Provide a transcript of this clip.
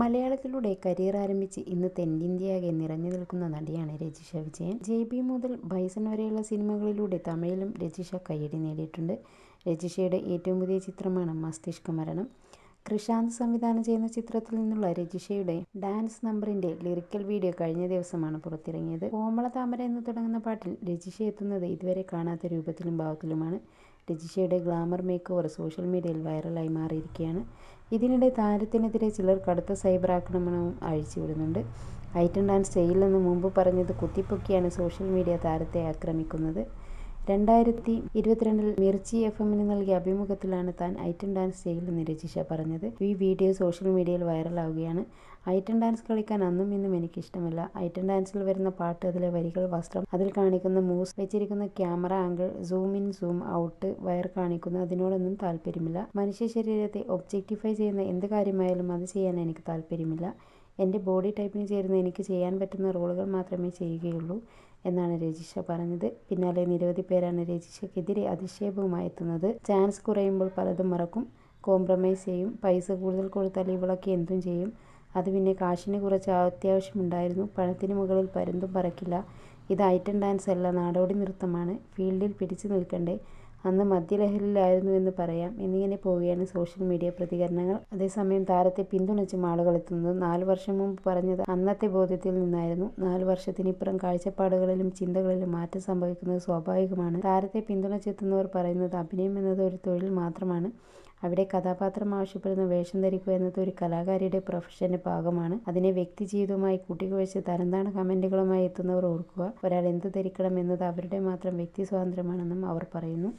മലയാളത്തിലൂടെ career ആരംഭിച്ച് ഇന്ന് തെന്നിന്ത്യയാകെ നിറഞ്ഞു നിൽക്കുന്ന നടിയാണ് രജിഷ വിജയൻ. ജെ ബി മുതൽ ബൈസൺ വരെയുള്ള സിനിമകളിലൂടെ തമിഴിലും രജിഷ കയ്യടി നേടിയിട്ടുണ്ട്. രജിഷയുടെ ഏറ്റവും പുതിയ ചിത്രമാണ് മസ്തിഷ്ക മരണം. കൃഷാന്ത് സംവിധാനം ചെയ്യുന്ന ചിത്രത്തിൽ നിന്നുള്ള രജിഷയുടെ ഡാൻസ് നമ്പറിന്റെ ലിറിക്കൽ വീഡിയോ കഴിഞ്ഞ ദിവസമാണ് പുറത്തിറങ്ങിയത്. കോമള താമര എന്ന് തുടങ്ങുന്ന പാട്ടിൽ രജിഷ എത്തുന്നത് ഇതുവരെ കാണാത്ത രൂപത്തിലും ഭാവത്തിലുമാണ്. രജിഷയുടെ ഗ്ലാമർ മേക്ക് സോഷ്യൽ മീഡിയയിൽ വൈറലായി മാറിയിരിക്കുകയാണ്. ഇതിനിടെ താരത്തിനെതിരെ ചിലർ കടുത്ത സൈബർ ആക്രമണവും അഴിച്ചുവിടുന്നുണ്ട്. ഐറ്റം ഡാൻസ് ചെയ്യില്ലെന്ന് മുമ്പ് പറഞ്ഞത് കുത്തിപ്പൊക്കിയാണ് സോഷ്യൽ മീഡിയ താരത്തെ ആക്രമിക്കുന്നത്. രണ്ടായിരത്തി ഇരുപത്തിരണ്ടിൽ മിർച്ചി എഫ് എമ്മിന് നൽകിയ അഭിമുഖത്തിലാണ് താൻ ഐറ്റം ഡാൻസ് ചെയ്യില്ലെന്ന് രജിഷ പറഞ്ഞത്. ഈ വീഡിയോ സോഷ്യൽ മീഡിയയിൽ വൈറലാവുകയാണ്. ഐറ്റം ഡാൻസ് കളിക്കാൻ അന്നും ഇന്നും എനിക്കിഷ്ടമല്ല. ഐറ്റം ഡാൻസിൽ വരുന്ന പാട്ട്, അതിലെ വരികൾ, വസ്ത്രം, അതിൽ കാണിക്കുന്ന മൂസ് വെച്ചിരിക്കുന്ന camera angle, zoom in zoom out, wire കാണിക്കുന്ന അതിനോടൊന്നും താല്പര്യമില്ല മനുഷ്യ ശരീരത്തെ ഒബ്ജക്റ്റിഫൈ ചെയ്യുന്ന എന്ത് കാര്യമായാലും അത് ചെയ്യാൻ എനിക്ക് താൽപര്യമില്ല. എന്റെ ബോഡി ടൈപ്പിന് ചേരുന്ന എനിക്ക് ചെയ്യാൻ പറ്റുന്ന റോളുകൾ മാത്രമേ ചെയ്യുകയുള്ളൂ എന്നാണ് രജിഷ പറഞ്ഞത്. പിന്നാലെ നിരവധി പേരാണ് രജിഷയ്ക്കെതിരെ അധിക്ഷേപവുമായി എത്തുന്നത്. ചാൻസ് കുറയുമ്പോൾ പലതും മറക്കും, കോംപ്രമൈസ് ചെയ്യും, പൈസ കൂടുതൽ കൊടുത്താൽ ഇവളൊക്കെ എന്തും ചെയ്യും, അത് പിന്നെ കാശിന് കുറച്ച് അത്യാവശ്യമുണ്ടായിരുന്നു, പണത്തിന് മുകളിൽ പരുന്തും പറക്കില്ല, ഇത് ഐറ്റം ഡാൻസ് അല്ല നാടോടി നൃത്തമാണ്, ഫീൽഡിൽ പിടിച്ചു നിൽക്കണ്ടേ, അന്ന് മദ്യലഹരിയിലായിരുന്നു എന്ന് പറയാം എന്നിങ്ങനെ പോവുകയാണ് സോഷ്യൽ മീഡിയ പ്രതികരണങ്ങൾ. അതേസമയം താരത്തെ പിന്തുണച്ചും ആളുകൾ എത്തുന്നത് നാലു വർഷം മുമ്പ് പറഞ്ഞത് അന്നത്തെ ബോധ്യത്തിൽ നിന്നായിരുന്നു. നാലു വർഷത്തിനിപ്പുറം കാഴ്ചപ്പാടുകളിലും ചിന്തകളിലും മാറ്റം സംഭവിക്കുന്നത് സ്വാഭാവികമാണ്. താരത്തെ പിന്തുണച്ചെത്തുന്നവർ പറയുന്നത് അഭിനയം എന്നത് ഒരു തൊഴിൽ മാത്രമാണ്. അവിടെ കഥാപാത്രം ആവശ്യപ്പെടുന്ന വേഷം ധരിക്കുക എന്നത് ഒരു കലാകാരിയുടെ പ്രൊഫഷന്റെ ഭാഗമാണ്. അതിനെ വ്യക്തി ജീവിതവുമായി കൂട്ടിക്കുഴച്ച് തരംതാണ കമന്റുകളുമായി എത്തുന്നവർ ഓർക്കുക, ഒരാൾ എന്ത് ധരിക്കണം എന്നത് അവരുടെ മാത്രം വ്യക്തി സ്വാതന്ത്ര്യമാണെന്നും അവർ പറയുന്നു.